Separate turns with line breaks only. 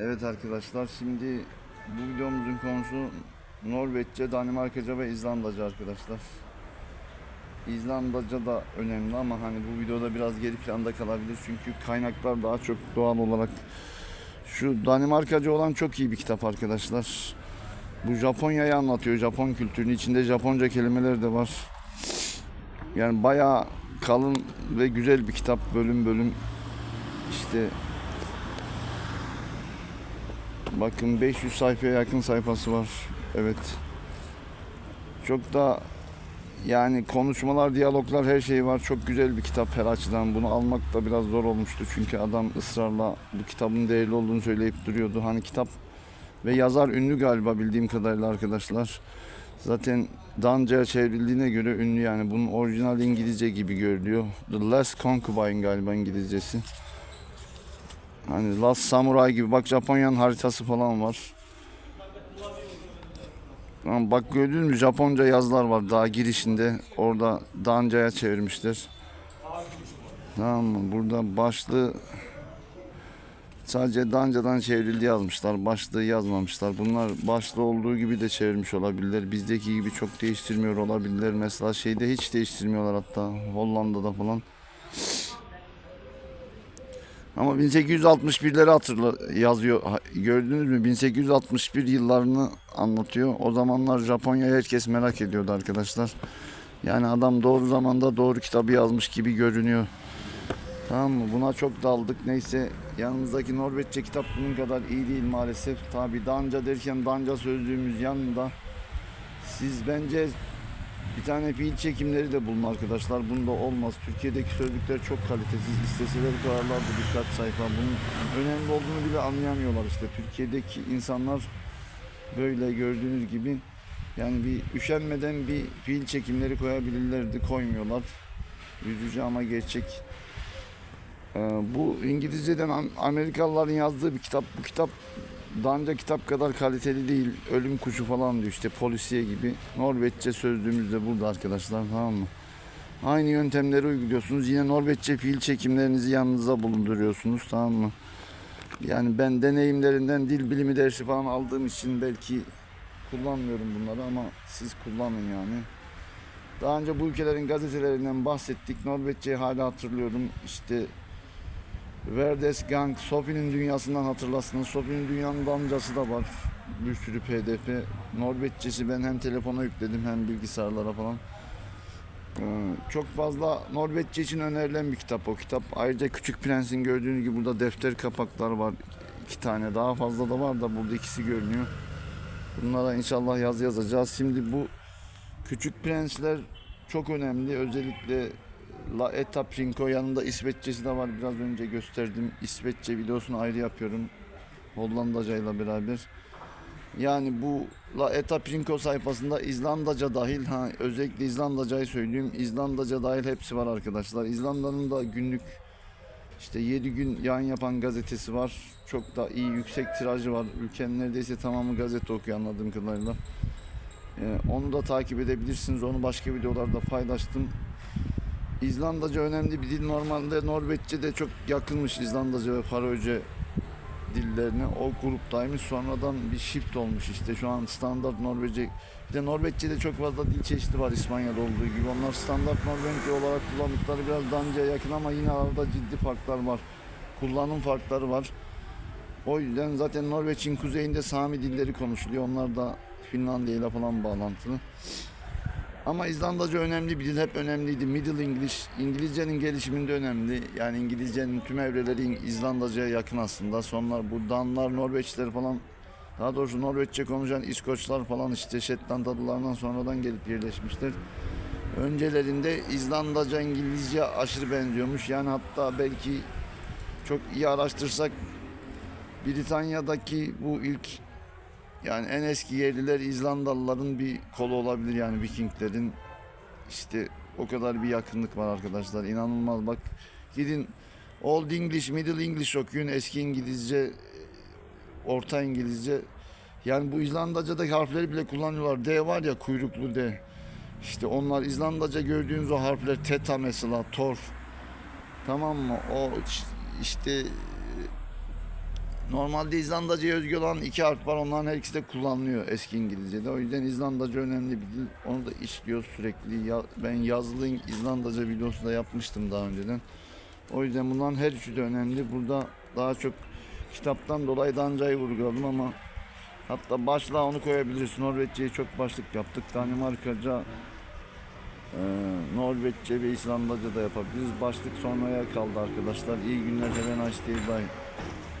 Evet arkadaşlar şimdi bu videomuzun konusu Norveççe, Danimarkaca ve İzlandaca arkadaşlar. İzlandaca da önemli ama hani bu videoda biraz geri planda kalabilir çünkü kaynaklar daha çok doğal olarak şu Danimarkaca olan çok iyi bir kitap arkadaşlar. Bu Japonya'yı anlatıyor. Japon kültürünün içinde Japonca kelimeler de var. Yani bayağı kalın ve güzel bir kitap bölüm bölüm işte Bakın 500 sayfaya yakın sayfası var. Evet. Çok da yani konuşmalar, diyaloglar her şey var. Çok güzel bir kitap her açıdan. Bunu almak da biraz zor olmuştu. Çünkü adam ısrarla bu kitabın değerli olduğunu söyleyip duruyordu. Hani kitap ve yazar ünlü galiba bildiğim kadarıyla arkadaşlar. Zaten Danca'ya çevrildiğine göre ünlü yani. Bunun orijinal İngilizce gibi görülüyor. The Last Concubine galiba İngilizcesi. Hani Last Samurai gibi bak Japonya'nın haritası falan var. Tamam, bak gördünüz mü Japonca yazılar var daha girişinde. Orada Danca'ya çevirmişler. Tamam mı? Burada başlığı sadece Danca'dan çevrildi yazmışlar. Başlığı yazmamışlar. Bunlar başlığı olduğu gibi de çevirmiş olabilirler. Bizdeki gibi çok değiştirmiyor olabilirler. Mesela şeyde hiç değiştirmiyorlar hatta Hollanda'da falan. Ama 1861'leri hatırla yazıyor. Gördünüz mü? 1861 yıllarını anlatıyor. O zamanlar Japonya'yı herkes merak ediyordu arkadaşlar. Yani adam doğru zamanda doğru kitabı yazmış gibi görünüyor. Tamam mı? Buna çok daldık. Neyse yanımızdaki Norveççe kitap bunun kadar iyi değil maalesef. Tabi Danca derken Danca sözlüğümüz yanında. Siz bence bir tane fiil çekimleri de bulun arkadaşlar. Bunda olmaz. Türkiye'deki sözlükler çok kalitesiz. İsteseler koyarlar bu birkaç sayfa. Bunun önemli olduğunu bile anlayamıyorlar işte. Türkiye'deki insanlar böyle gördüğünüz gibi yani bir üşenmeden bir fiil çekimleri koyabilirlerdi. Koymuyorlar. Üzücü ama gerçek. Ee, bu İngilizceden Am- Amerikalıların yazdığı bir kitap. Bu kitap Danca kitap kadar kaliteli değil. Ölüm kuşu falan diyor işte polisiye gibi. Norveççe sözlüğümüz de burada arkadaşlar tamam mı? Aynı yöntemleri uyguluyorsunuz. Yine Norveççe fiil çekimlerinizi yanınızda bulunduruyorsunuz tamam mı? Yani ben deneyimlerinden dil bilimi dersi falan aldığım için belki kullanmıyorum bunları ama siz kullanın yani. Daha önce bu ülkelerin gazetelerinden bahsettik. Norveççeyi hala hatırlıyorum. İşte Verdes Gang, Sophie'nin dünyasından hatırlarsınız. Sophie'nin dünyanın damcası da var. Bir sürü pdf. Norveççesi ben hem telefona yükledim hem bilgisayarlara falan. Ee, çok fazla Norveççe için önerilen bir kitap o kitap. Ayrıca Küçük Prens'in gördüğünüz gibi burada defter kapaklar var. iki tane daha fazla da var da burada ikisi görünüyor. Bunlara inşallah yaz yazacağız. Şimdi bu Küçük Prensler çok önemli. Özellikle La Etaprinko yanında İsveççesi de var. Biraz önce gösterdim. İsveççe videosunu ayrı yapıyorum. Hollandaca ile beraber. Yani bu La Etaprinko sayfasında İzlandaca dahil ha özellikle İzlandacayı söyleyeyim. İzlandaca dahil hepsi var arkadaşlar. İzlanda'nın da günlük işte 7 gün yayın yapan gazetesi var. Çok da iyi yüksek tirajı var. Ülkenin neredeyse tamamı gazete okuyor anladığım kadarıyla. Ee, onu da takip edebilirsiniz. Onu başka videolarda paylaştım. İzlandaca önemli bir dil. Normalde Norveççe de çok yakınmış İzlandaca ve Faroece dillerine. O gruptaymış. Sonradan bir shift olmuş işte. Şu an standart Norveççe. Bir de Norveççe'de çok fazla dil çeşidi var İspanya'da olduğu gibi. Onlar standart Norveççe olarak kullandıkları biraz Danca'ya yakın ama yine arada ciddi farklar var. Kullanım farkları var. O yüzden zaten Norveç'in kuzeyinde Sami dilleri konuşuluyor. Onlar da Finlandiya ile falan bağlantılı. Ama İzlandaca önemli bir dil, hep önemliydi. Middle English, İngilizcenin gelişiminde önemli. Yani İngilizcenin tüm evreleri İzlandaca'ya yakın aslında. Sonra bu Danlar, Norveçler falan, daha doğrusu Norveççe konuşan İskoçlar falan işte Shetland adalarından sonradan gelip yerleşmişler. Öncelerinde İzlandaca İngilizce aşırı benziyormuş. Yani hatta belki çok iyi araştırsak Britanya'daki bu ilk yani en eski yerliler İzlandalıların bir kolu olabilir yani Vikinglerin. İşte o kadar bir yakınlık var arkadaşlar. İnanılmaz bak. Gidin Old English, Middle English okuyun. Eski İngilizce, Orta İngilizce. Yani bu İzlandaca'daki harfleri bile kullanıyorlar. D var ya kuyruklu D. İşte onlar İzlandaca gördüğünüz o harfler teta mesela, tor. Tamam mı? O işte Normalde İzlandaca'ya özgü olan iki harf var. Onların her ikisi de kullanılıyor eski İngilizce'de. O yüzden İzlandaca önemli bir dil. Onu da işliyor sürekli. Ya, ben yazılı İzlandaca videosu da yapmıştım daha önceden. O yüzden bunların her üçü de önemli. Burada daha çok kitaptan dolayı Danca'yı vurguladım ama hatta başlığa onu koyabiliriz. Norveççe'yi çok başlık yaptık. Danimarkaca, e, Norveççe ve İzlandaca da yapabiliriz. Başlık sonraya kaldı arkadaşlar. İyi günler. Have a nice day. Bye.